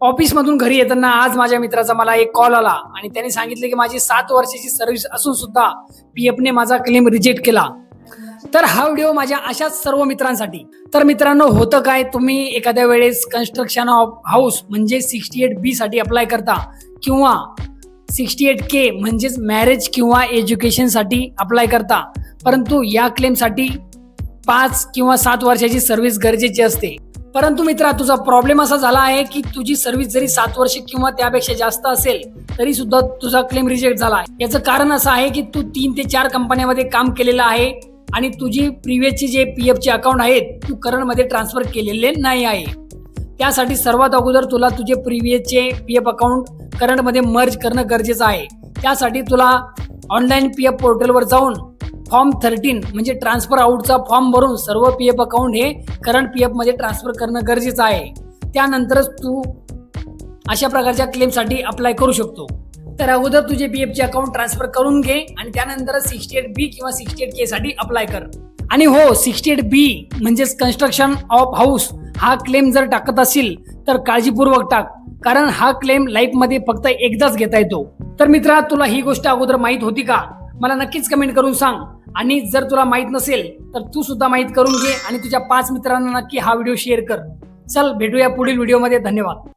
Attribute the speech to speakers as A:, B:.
A: ऑफिसमधून घरी येताना आज माझ्या मित्राचा मला एक कॉल आला आणि त्याने सांगितले की माझी सात वर्षाची सर्व्हिस असून सुद्धा पी एफने माझा क्लेम रिजेक्ट केला. तर हा व्हिडिओ माझ्या अशाच सर्व मित्रांसाठी. तर मित्रांनो होतं काय? तुम्ही एखाद्या वेळेस कन्स्ट्रक्शन ऑफ हाऊस म्हणजे सिक्स्टी एट बी साठी अप्लाय करता किंवा सिक्स्टी एट के म्हणजेच मॅरेज किंवा एज्युकेशनसाठी अप्लाय करता. परंतु या क्लेमसाठी पाच किंवा सात वर्षाची सर्व्हिस गरजेची असते. परंतु मित्रा तुझा प्रॉब्लेम असा झाला आहे की तुझी सर्व्हिस जरी सात वर्ष किंवा त्यापेक्षा जास्त असेल तरी सुद्धा तुझा क्लेम रिजेक्ट झाला आहे. याचं कारण असं आहे की तू तीन ते चार कंपन्यांमध्ये काम केलेलं आहे आणि तुझी प्रिव्हियसची जे पी एफचे अकाउंट आहेत तू करंटमध्ये ट्रान्सफर केलेले नाही आहे. त्यासाठी सर्वात अगोदर तुला तुझे प्रिव्हियसचे पी एफ अकाउंट करंटमध्ये मर्ज करणं गरजेचं आहे. त्यासाठी तुला ऑनलाईन पी एफ पोर्टलवर जाऊन फॉर्म थर्टीन म्हणजे ट्रान्सफर आउटचा फॉर्म भरून सर्व पी एफ अकाउंट हे करंट पी मध्ये ट्रान्सफर करणं गरजेचं आहे. त्यानंतरच तू अशा प्रकारच्या क्लेमसाठी अप्लाय करू शकतो. तर अगोदर तुझे पी एफचे अकाउंट ट्रान्सफर करून घे आणि त्यानंतर सिक्स्टी एट बी किंवा सिक्स्टी एट के साठी अप्लाय कर. आणि हो सिक्स्टी एट बी म्हणजेच कन्स्ट्रक्शन ऑफ हाऊस हा क्लेम जर टाकत असेल तर काळजीपूर्वक टाक. कारण हा क्लेम लाईफमध्ये फक्त एकदाच घेता येतो. तर मित्रा तुला ही गोष्ट अगोदर माहीत होती का? मला नक्कीच कमेंट करून सांग. आणि जर तुला माहीत नसेल तर तू सुद्धा माहीत करून घे आणि तुझ्या पाच मित्रांना नक्की हा व्हिडिओ शेअर कर. चल भेटूया पुढील व्हिडिओमध्ये धन्यवाद.